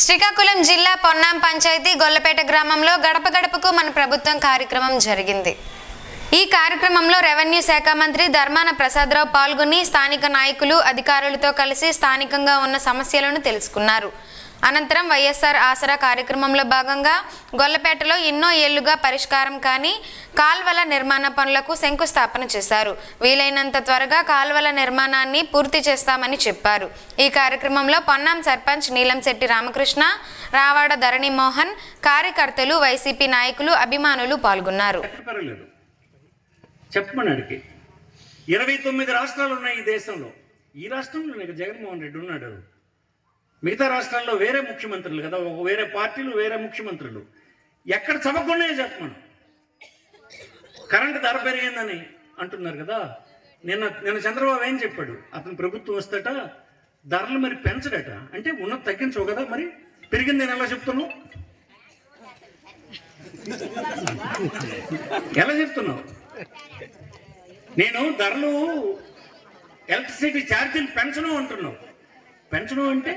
శ్రీకాకుళం జిల్లా పొన్నాం పంచాయతీ గొల్లపేట గ్రామంలో గడప గడపకు మన ప్రభుత్వం కార్యక్రమం జరిగింది. ఈ కార్యక్రమంలో రెవెన్యూ శాఖ మంత్రి ధర్మాన ప్రసాదరావు పాల్గొని స్థానిక నాయకులు అధికారులతో కలిసి స్థానికంగా ఉన్న సమస్యలను తెలుసుకున్నారు. అనంతరం వైఎస్ఆర్ ఆసరా కార్యక్రమంలో భాగంగా గొల్లపేటలో ఎన్నో ఏళ్ళుగా పరిష్కారం కాని కాల్వల నిర్మాణ పనులకు శంకుస్థాపన చేశారు. వీలైనంత త్వరగా కాల్వల నిర్మాణాన్ని పూర్తి చేస్తామని చెప్పారు. ఈ కార్యక్రమంలో పొన్నాం సర్పంచ్ నీలంశెట్టి రామకృష్ణ రావాడ ధరణి మోహన్ కార్యకర్తలు వైసీపీ నాయకులు అభిమానులు పాల్గొన్నారు. చెప్పమని ఇరవై తొమ్మిది రాష్ట్రాలు ఉన్నాయి ఈ దేశంలో. ఈ రాష్ట్రంలో జగన్మోహన్ రెడ్డి ఉన్నాడు. మిగతా రాష్ట్రాల్లో వేరే ముఖ్యమంత్రులు కదా ఒక వేరే పార్టీలు వేరే ముఖ్యమంత్రులు. ఎక్కడ చదవకుండా చెప్పమను కరెంటు ధర పెరిగిందని అంటున్నారు కదా. నిన్న నిన్న చంద్రబాబు ఏం చెప్పాడు? అతను ప్రభుత్వం వస్తట ధరలు మరి పెంచడట. అంటే ఉన్నది తగ్గించవు కదా మరి. పెరిగింది నేను ఎలా చెప్తున్నావు? ఎలా చెప్తున్నావు? నేను ధరలు ఎలక్ట్రిసిటీ ఛార్జీలు పెంచను అంటున్నావు. పెంచను అంటే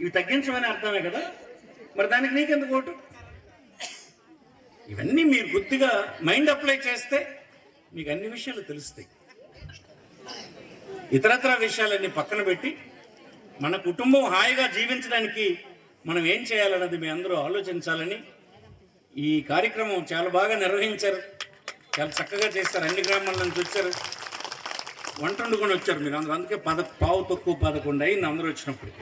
ఇవి తగ్గించమని అర్థమే కదా? మరి దానికి నీకెందుకు ఓటు? ఇవన్నీ మీరు గుర్తుగా మైండ్ అప్లై చేస్తే మీకు అన్ని విషయాలు తెలుస్తాయి. ఇతరత్ర విషయాలన్నీ పక్కన పెట్టి మన కుటుంబం హాయిగా జీవించడానికి మనం ఏం చేయాలన్నది మీ అందరూ ఆలోచించాలని ఈ కార్యక్రమం చాలా బాగా నిర్వహించారు. చాలా చక్కగా చేస్తారు అన్ని గ్రామాల నుంచి వచ్చారు. వంట వండుకొని వచ్చారు మీరు. అందరూ అందుకే పద పావు తక్కువ పదకొండు అయింది అందరూ వచ్చినప్పుడు